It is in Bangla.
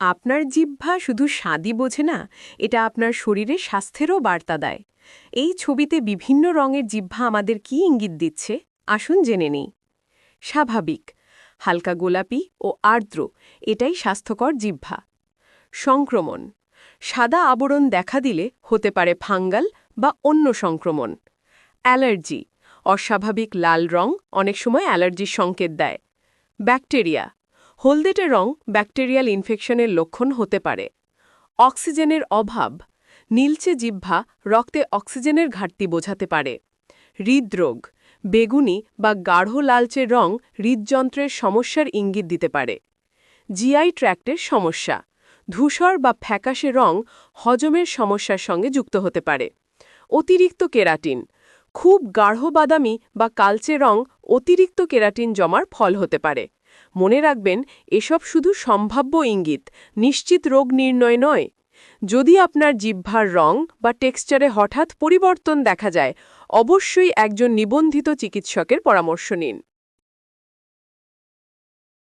আপনার জিহ্বা শুধু স্বাদই বোঝে না, এটা আপনার শরীরে স্বাস্থ্যেরও বার্তা দেয়। এই ছবিতে বিভিন্ন রঙের জিহ্বা আমাদের কি ইঙ্গিত দিচ্ছে? আসুন জেনে নিই। স্বাভাবিক, হালকা গোলাপি ও আর্দ্র, এটাই স্বাস্থ্যকর জিহ্বা। সংক্রমণ, সাদা আবরণ দেখা দিলে হতে পারে ফাঙ্গাল বা অন্য সংক্রমণ। অ্যালার্জি, অস্বাভাবিক লাল রং অনেক সময় অ্যালার্জির সংকেত দেয়। ব্যাকটেরিয়া হলদেটে রং ব্যাকটেরিয়াল ইনফেকশনের লক্ষণ হতে পারে। অক্সিজেনের অভাব, নীলচে জিহ্বা রক্তে অক্সিজেনের ঘাটতি বোঝাতে পারে। হৃদরোগ, বেগুনি বা গাঢ় লালচে রং হৃদযন্ত্রের সমস্যার ইঙ্গিত দিতে পারে। জিআই ট্র্যাক্টের সমস্যা, ধূসর বা ফ্যাকাশে রং হজমের সমস্যার সঙ্গে যুক্ত হতে পারে। অতিরিক্ত কেরাটিন, খুব গাঢ় বাদামি বা কালচে রং অতিরিক্ত কেরাটিন জমার ফল হতে পারে। মনে রাখবেন, এসব শুধু সম্ভাব্য ইঙ্গিত, নিশ্চিত রোগ নির্ণয় নয়। যদি আপনার জিহ্বার রং বা টেক্সচারে হঠাৎ পরিবর্তন দেখা যায়, অবশ্যই একজন নিবন্ধিত চিকিৎসকের পরামর্শ নিন।